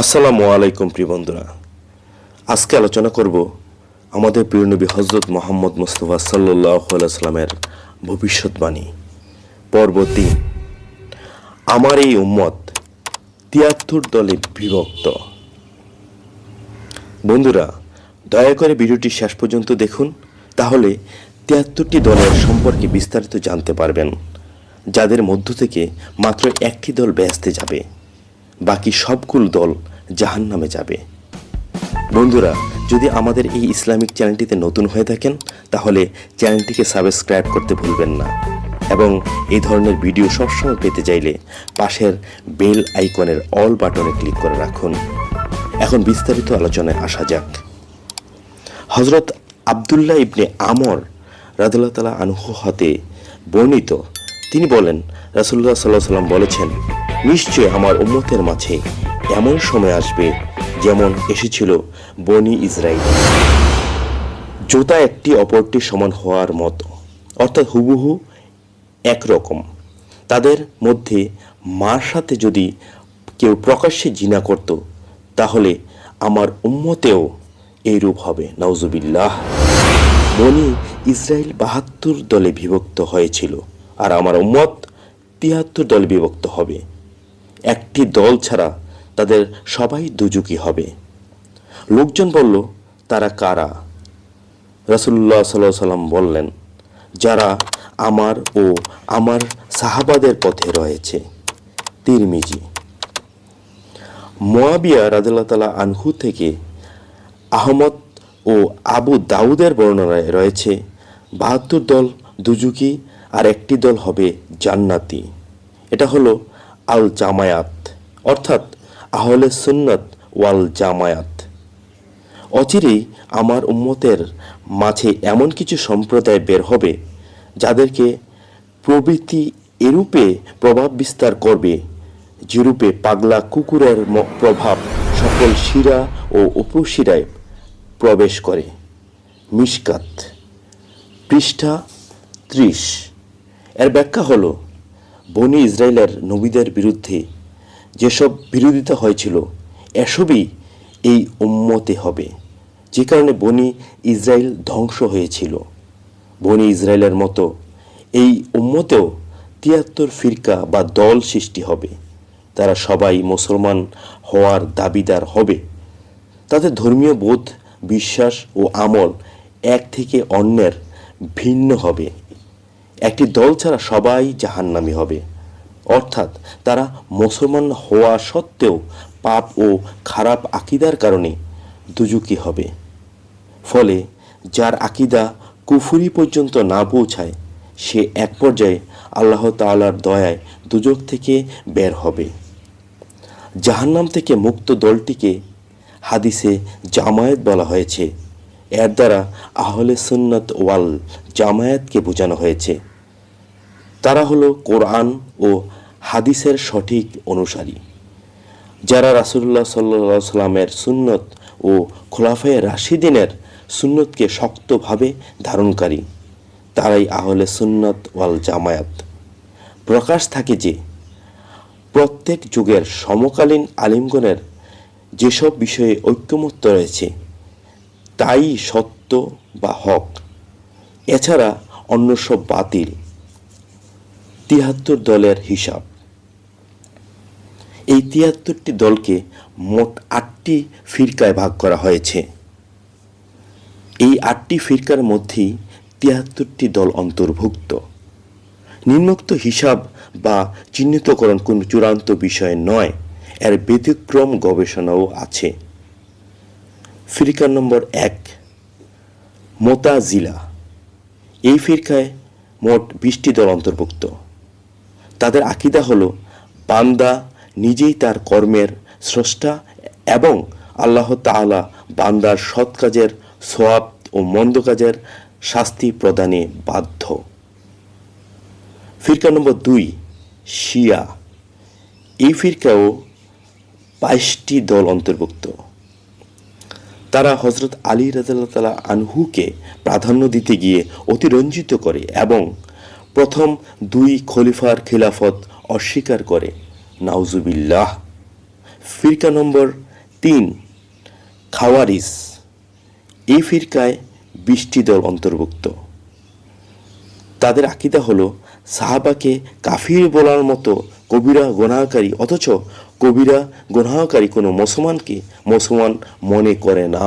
আসসালামু আলাইকুম, প্রিয় বন্ধুরা। আজকে আলোচনা করব আমাদের প্রিয় নবী হজরত মোহাম্মদ মুস্তফা সাল্লামের ভবিষ্যৎবাণী, পর্ব তিন। আমার এই উম্মত তিয়াত্তর দলে বিভক্ত। বন্ধুরা, দয়া করে ভিডিওটি শেষ পর্যন্ত দেখুন, তাহলে তিয়াত্তরটি দলের সম্পর্কে বিস্তারিত জানতে পারবেন, যাদের মধ্য থেকে মাত্র একটি দল ব্যস্তে যাবে। বাকি সবগুলো দল জাহান নামে যাবে। বন্ধুরা, যদি আমাদের এই ইসলামিক চ্যানেলটিতে নতুন হয়ে থাকেন, তাহলে চ্যানেলটিকে সাবস্ক্রাইব করতে ভুলবেন না এবং এই ধরনের ভিডিও সবসময় পেতে চাইলে পাশের বেল আইকনের অল বাটনে ক্লিক করে রাখুন। এখন বিস্তারিত আলোচনায় আসা যাক। হজরত আবদুল্লাহ ইবনে আমর রাদুল্লাহ তালা আনহু হতে বর্ণিত। তিনি বলেন রাসুল্লাহ সাল্লাহ সাল্লাম বলেছেন নিশ্চয় আমার উম্মতের মাঝে এমন সময় আসবে যেমন এসেছিল বনি ইসরায়েল জোতা একটি অপরটি সমান হওয়ার মতো, অর্থাৎ হুবহু একরকম। তাদের মধ্যে মার সাথে যদি কেউ প্রকাশ্যে জিনা করত, তাহলে আমার উম্মতেও এইরূপ হবে। নওজুবিল্লাহ বনি ইসরায়েল বাহাত্তর দলে বিভক্ত হয়েছিল, আর আমার উম্মত তিয়াত্তর দলে বিভক্ত হবে। একটি দল ছাড়া তাদের সবাই দুজুকি হবে। লোকজন বলল, তারা কারা? রাসুল্লাহ সাল্লাহ সাল্লাম বললেন, যারা আমার ও আমার সাহাবাদের পথে রয়েছে। তিরমিজি। মোয়াবিয়া রাদিল্লাহ তালা আনহু থেকে আহমদ ও আবু দাউদের বর্ণনায় রয়েছে, বাহাত্তর দল দুজুকি আর একটি দল হবে জান্নাতি। এটা হলো আল জামায়াত অর্থাৎ আহলে সুন্নত ওয়াল জামায়াত অচিরেই আমার উম্মতের মাঝে এমন কিছু সম্প্রদায় বের হবে, যাদেরকে প্রবৃত্তি এরূপে প্রভাব বিস্তার করবে, যেরূপে পাগলা কুকুরের প্রভাব সকল শিরা ও উপশিরায় প্রবেশ করে। মিশকাত, পৃষ্ঠা ত্রিশ। এর ব্যাখ্যা হলো বনি ইসরায়েলের নবীদের বিরুদ্ধে যেসব বিরোধিতা হয়েছিল, এসবই এই উম্মতে হবে। যে কারণে বনি ইসরায়েল ধ্বংস হয়েছিল। বনি ইসরায়েলের মতো এই উম্মতেও তিয়াত্তর ফিরকা বা দল সৃষ্টি হবে। তারা সবাই মুসলমান হওয়ার দাবিদার হবে। তাদের ধর্মীয় বোধ, বিশ্বাস ও আমল এক থেকে অন্যের ভিন্ন হবে। একটি দল ছাড়া সবাই জাহান্নামি হবে। অর্থাৎ তারা মুসলমান হওয়া সত্ত্বেও পাপ ও খারাপ আকিদার কারণে দুজুকি হবে। ফলে যার আকিদা কুফুরি পর্যন্ত না পৌঁছায়, সে এক পর্যায়ে আল্লাহ তাআলার দয়ায় দুজক থেকে বের হবে। জাহান্নাম থেকে মুক্ত দলটিকে হাদিসে জামায়াত বলা হয়েছে। এর দ্বারা আহলে সুন্নত ওয়াল জামায়াতকে বোঝানো হয়েছে। তারা হলো কোরআন ও হাদিসের সঠিক অনুসারী। যারা রাসুল্লাহ সাল্লা সাল্লামের সুন্নত ও খোলাফায়ে রাশিদিনের সুন্নতকে শক্তভাবে ধারণকারী, তারাই আহলে সুন্নত ওয়াল জামায়াত। প্রকাশ থাকে যে, প্রত্যেক যুগের সমকালীন আলিমগণের যেসব বিষয়ে ঐক্যমত্য রয়েছে তাই সত্য বা হক। এছাড়া অন্য সব বাতিল। তিয়াত্তর দলের হিসাব। এই তিয়াত্তরটি দলকে মোট আটটি ফিরকায় ভাগ করা হয়েছে। এই আটটি ফিরকার মধ্যেই তিয়াত্তরটি দল অন্তর্ভুক্ত। নিম্নোক্ত হিসাব বা চিহ্নিতকরণ কোনো চূড়ান্ত বিষয় নয়, এর ব্যতিক্রম গবেষণাও আছে। ফিরকা নম্বর এক, মোতাজিলা। এই ফিরকায় মোট বিশটি দল অন্তর্ভুক্ত। তাদের আকিদা হল, বান্দা নিজেই তার কর্মের স্রষ্টা এবং আল্লাহ তাআলা বান্দার সৎ কাজের সোয়াব ও মন্দ কাজের শাস্তি প্রদানে বাধ্য। ফিরকা নম্বর দুই, শিয়া। এই ফিরকাও বাইশটি দল অন্তর্ভুক্ত। তারা হজরত আলী রাজাল্লাহ তালা আনহুকে প্রাধান্য দিতে গিয়ে অতিরঞ্জিত করে এবং প্রথম দুই খলিফার খিলাফত অস্বীকার করে। নাউজুবিল্লাহ। ফিরকা নম্বর তিন, খাওয়ারিস। এই ফিরকায় বিশটি দল অন্তর্ভুক্ত। তাদের আকিদা হলো, সাহাবাকে কাফির বলার মতো কবিরা গোনাহকারী, অথচ কবিরা গোনাহকারী কোনো মুসলমানকে মুসলমান মনে করে না।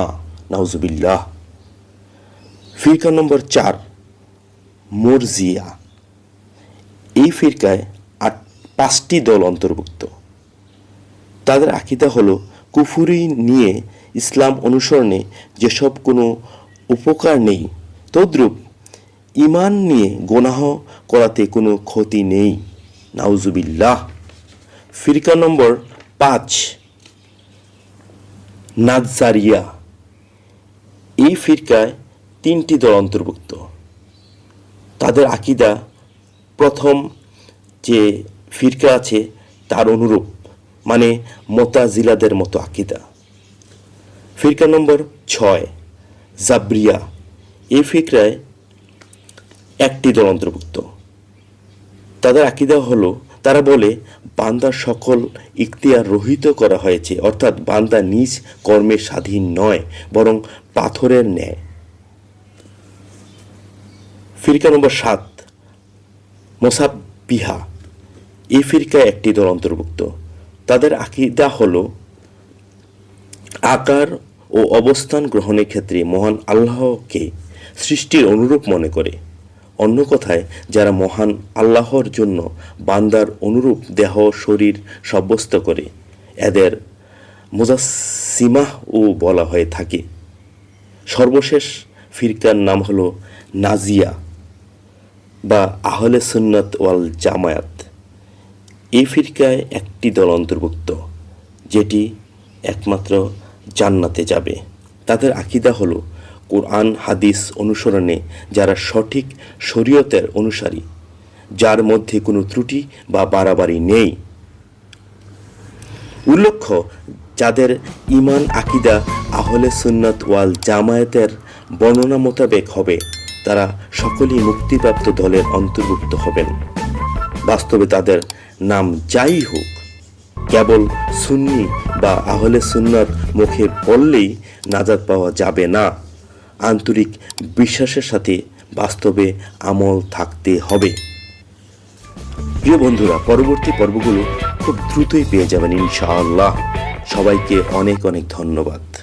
নাউজুবিল্লাহ। ফিরকা নম্বর চার, মুরজিয়া। এই ফিরকায় আট, পাঁচটি দল অন্তর্ভুক্ত। তাদের আকিদা হলো কুফুরি নিয়ে ইসলাম অনুসরণে যেসব কোনো উপকার নেই, তদ্রূপ ইমান নিয়ে গোনাহ করাতে কোনো ক্ষতি নেই। নাউজুবিল্লাহ ফিরকা নম্বর পাঁচ নাজারিয়া এই ফিরকায় তিনটি দল অন্তর্ভুক্ত। তাদের আকিদা প্রথম যে ফিরকা আছে তার অনুরূপ মানে মোতাজিলাদের মতো আকিদা। ফিরকা নম্বর ছয়, জাবরিয়া। এই ফিকরায় একটি দল অন্তর্ভুক্ত। তাদের আকিদা হলো, তারা বলে বান্দার সকল ইখতিয়ার রহিত করা হয়েছে, অর্থাৎ বান্দা নিজ কর্মে স্বাধীন নয়, বরং পাথরের ন্যায়। ফিরকা নম্বর সাত মোসাবিহা এই ফিরকায় একটি দল অন্তর্ভুক্ত। তাদের আকিদা হল, আকার ও অবস্থান গ্রহণের ক্ষেত্রে মহান আল্লাহকে সৃষ্টির অনুরূপ মনে করে। অন্য কথায়, যারা মহান আল্লাহর জন্য বান্দার অনুরূপ দেহ, শরীর সাব্যস্ত করে, এদের ও বলা হয়ে থাকে। সর্বশেষ ফিরকার নাম হলো নাজিয়া বা আহলে সুন্নত ওয়াল জামায়াত। এই ফিরকায় একটি দল অন্তর্ভুক্ত, যেটি একমাত্র জান্নাতে যাবে। তাদের আকিদা হলো কোরআন, হাদিস অনুসরণে যারা সঠিক শরীয়তের অনুসারী, যার মধ্যে কোনো ত্রুটি বা বাড়াবাড়ি নেই। উল্লেখ্য, যাদের ইমান আকিদা, আহলে সুন্নত ওয়াল জামায়াতের বর্ণনা মোতাবেক হবে, তারা সকলেই মুক্তিপ্রাপ্ত দলের অন্তর্ভুক্ত হবেন। বাস্তবে তাদের নাম যাই হোক, কেবল সুন্নি বা আহলে সুন্নত মুখে বললেই নাজাদ পাওয়া যাবে না। আন্তরিক বিশ্বাসের সাথে বাস্তবে আমল থাকতে হবে। প্রিয় বন্ধুরা, পরবর্তী পর্বগুলো খুব দ্রুতই পেয়ে যাবেন ইনশাআল্লাহ। সবাইকে অনেক অনেক ধন্যবাদ।